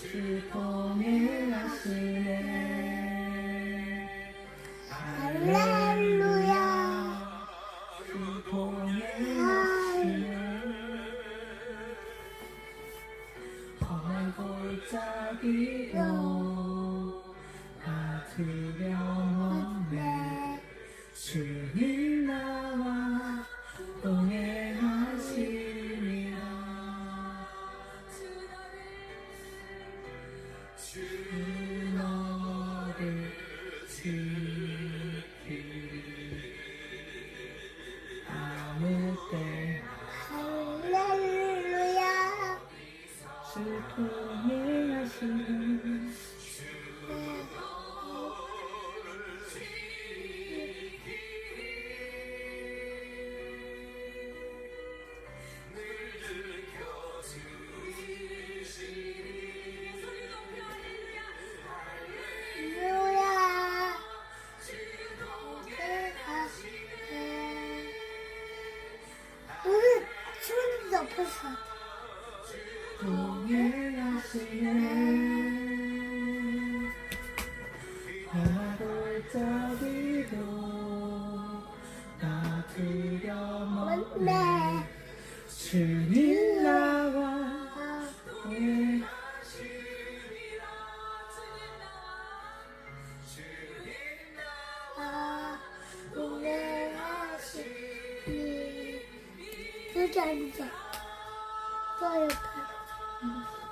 슬픔을 하시네. 할렐루야. 슬픔을 하시네. 험한 골짜기로 가두려 주 너를 지키리 아무 때나 할렐루야. 슬픔을 하시는 나 두려웠네 맞네. 주님 나와 Look at that. Toyota.